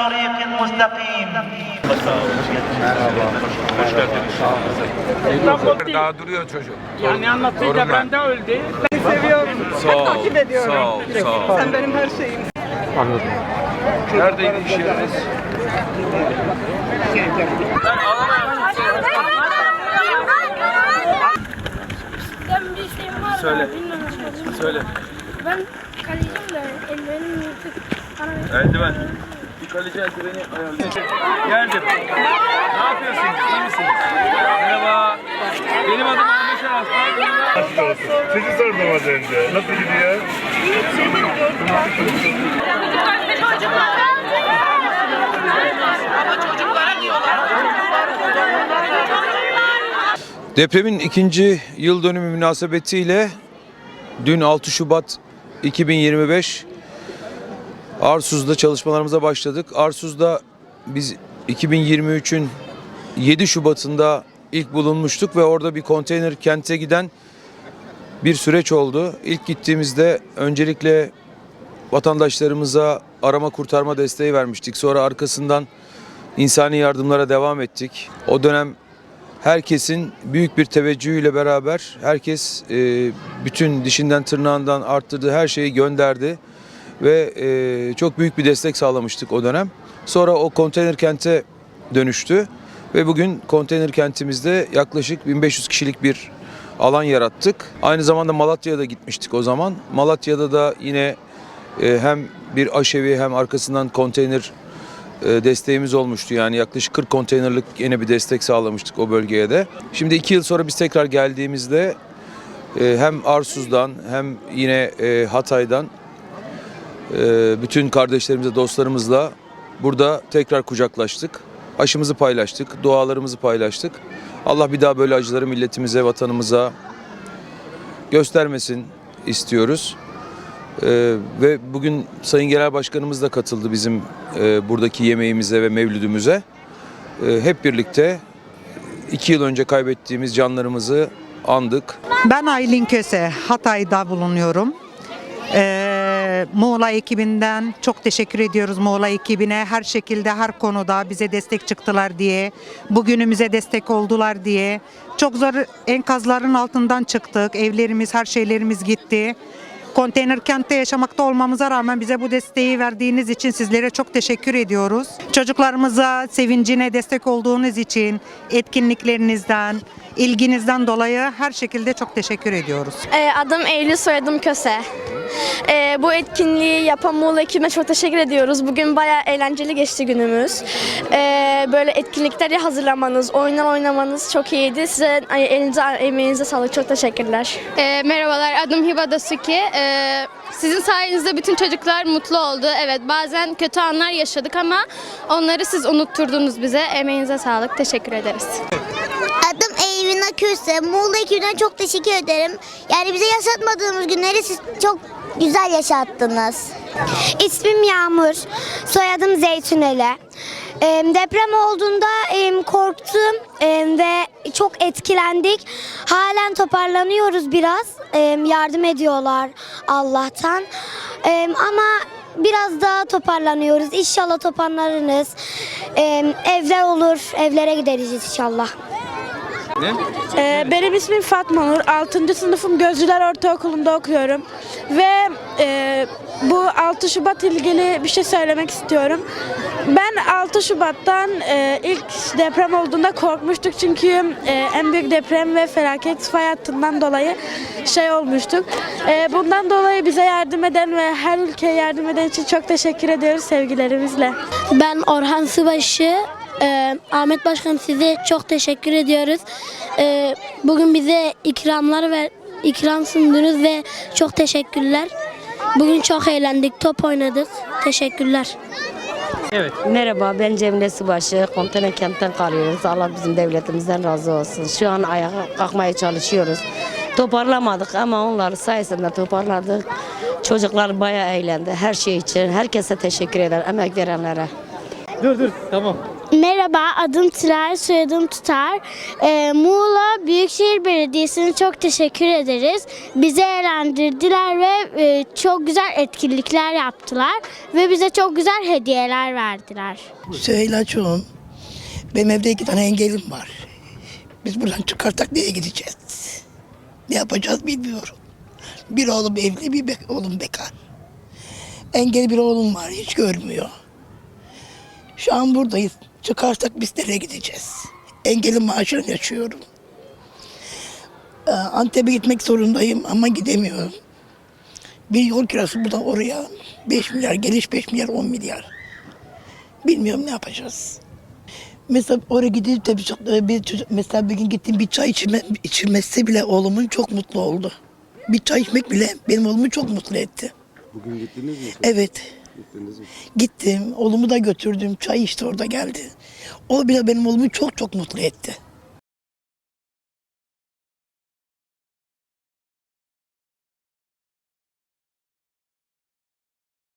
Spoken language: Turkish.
طريق مستقيم Daha duruyor çocuk. Yani anlatınca Torunlar. ben de öldü. Seni seviyorum. Sağ ol. Takip ediyorum. Sağ ol. Sağ ol. Sen benim her şeyim. Neredeydi iş yeriniz? Ben bir isteğim var. Söyle. Bilmem nasıl. Söyle. Ben kaleciyim de ellerim yırtık. Bana Eldiven. Kaleci eldiveni ayarlayın. Geldim. Ne yapıyorsunuz? İyi misiniz? Merhaba. Benim adım Ahmet Aras. Sizi sordum az önce. Nasıl gidiyor? Depremin ikinci yıl dönümü münasebetiyle dün 6 Şubat 2025 Arsuz'da çalışmalarımıza başladık. Arsuz'da biz 2023'ün 7 Şubat'ında ilk bulunmuştuk ve orada bir konteyner kente giden bir süreç oldu. İlk gittiğimizde öncelikle vatandaşlarımıza arama kurtarma desteği vermiştik. Sonra arkasından insani yardımlara devam ettik. O dönem herkesin büyük bir teveccühüyle beraber herkes e, bütün dişinden tırnağından arttırdığı her şeyi gönderdi ve e, çok büyük bir destek sağlamıştık o dönem. Sonra o konteyner kente dönüştü ve bugün konteyner kentimizde yaklaşık 1500 kişilik bir alan yarattık. Aynı zamanda Malatya'ya da gitmiştik o zaman. Malatya'da da yine e, hem bir aşevi hem arkasından konteyner e, desteğimiz olmuştu. Yani yaklaşık 40 konteynerlik yine bir destek sağlamıştık o bölgeye de. Şimdi iki yıl sonra biz tekrar geldiğimizde e, hem Arsuz'dan hem yine e, Hatay'dan bütün kardeşlerimize, dostlarımızla burada tekrar kucaklaştık. Aşımızı paylaştık, dualarımızı paylaştık. Allah bir daha böyle acıları milletimize, vatanımıza göstermesin istiyoruz. Ee, ve bugün Sayın Genel Başkanımız da katıldı bizim e, buradaki yemeğimize ve mevlüdümüze. Ee, hep birlikte iki yıl önce kaybettiğimiz canlarımızı andık. Ben Aylin Köse, Hatay'da bulunuyorum. Ee, Muğla ekibinden çok teşekkür ediyoruz Muğla ekibine. Her şekilde, her konuda bize destek çıktılar diye, bugünümüze destek oldular diye. Çok zor enkazların altından çıktık, evlerimiz, her şeylerimiz gitti. Konteyner kentte yaşamakta olmamıza rağmen bize bu desteği verdiğiniz için sizlere çok teşekkür ediyoruz. Çocuklarımıza sevincine destek olduğunuz için, etkinliklerinizden, ilginizden dolayı her şekilde çok teşekkür ediyoruz. Ee, adım Eylül, soyadım Köse. Ee, bu etkinliği yapan Muğla ekibine çok teşekkür ediyoruz. Bugün bayağı eğlenceli geçti günümüz. Ee, böyle etkinlikleri hazırlamanız, oyunlar oynamanız çok iyiydi. Size ay, elinize, emeğinize sağlık. Çok teşekkürler. E, merhabalar, adım Hiba Dasuki. E, sizin sayenizde bütün çocuklar mutlu oldu. Evet, bazen kötü anlar yaşadık ama onları siz unutturdunuz bize. Emeğinize sağlık, teşekkür ederiz. Adım Eyvin Akürse. Muğla ekibinden çok teşekkür ederim. Yani bize yaşatmadığımız günleri siz çok güzel yaşattınız. İsmim Yağmur. Soyadım Zeytuneli. Deprem olduğunda korktum ve çok etkilendik. Halen toparlanıyoruz biraz. Yardım ediyorlar Allah'tan. Ama biraz daha toparlanıyoruz. İnşallah toparlanırız. Evler olur. Evlere gideriz inşallah. Ee, benim ismim Fatma Nur. 6. sınıfım Gözcüler Ortaokulu'nda okuyorum. Ve e, bu 6 Şubat ilgili bir şey söylemek istiyorum. Ben 6 Şubat'tan e, ilk deprem olduğunda korkmuştuk. Çünkü e, en büyük deprem ve felaket fay hattından dolayı şey olmuştuk. E, bundan dolayı bize yardım eden ve her ülkeye yardım eden için çok teşekkür ediyoruz sevgilerimizle. Ben Orhan Sıbaşı. Ee, Ahmet Başkanım size çok teşekkür ediyoruz. Ee, bugün bize ikramlar ve ikram sundunuz ve çok teşekkürler. Bugün çok eğlendik, top oynadık. Teşekkürler. Merhaba ben Cemile Subaşı. Kontene kentten kalıyoruz. Allah bizim devletimizden razı olsun. Şu an ayağa kalkmaya çalışıyoruz. Toparlamadık ama onlar sayesinde toparladık. Çocuklar bayağı eğlendi. Her şey için. Herkese teşekkür ederim. Emek verenlere. Dur dur tamam. Merhaba, adım Tülay, soyadım Tutar. Ee, Muğla Büyükşehir Belediyesi'ne çok teşekkür ederiz. Bizi eğlendirdiler ve e, çok güzel etkinlikler yaptılar ve bize çok güzel hediyeler verdiler. Süheyla Çoğun. Benim evde iki tane engelim var. Biz buradan çıkartak nereye gideceğiz? Ne yapacağız bilmiyorum. Bir oğlum evli, bir be- oğlum bekar. Engel bir oğlum var, hiç görmüyor. Şu an buradayız. Çıkarsak biz nereye gideceğiz? Engelin maaşını yaşıyorum. Ee, Antep'e gitmek zorundayım ama gidemiyorum. Bir yol kirası buradan oraya 5 milyar, geliş 5 milyar, 10 milyar. Bilmiyorum ne yapacağız. Mesela oraya gidip de bir, çok- bir çocuk, mesela bir gün gittim bir çay içme, içilmesi bile oğlumun çok mutlu oldu. Bir çay içmek bile benim oğlumu çok mutlu etti. Bugün gittiniz mi? Evet. Gittiniz mi? Gittim, oğlumu da götürdüm, çay içti orada geldi. O bile benim oğlumu çok çok mutlu etti.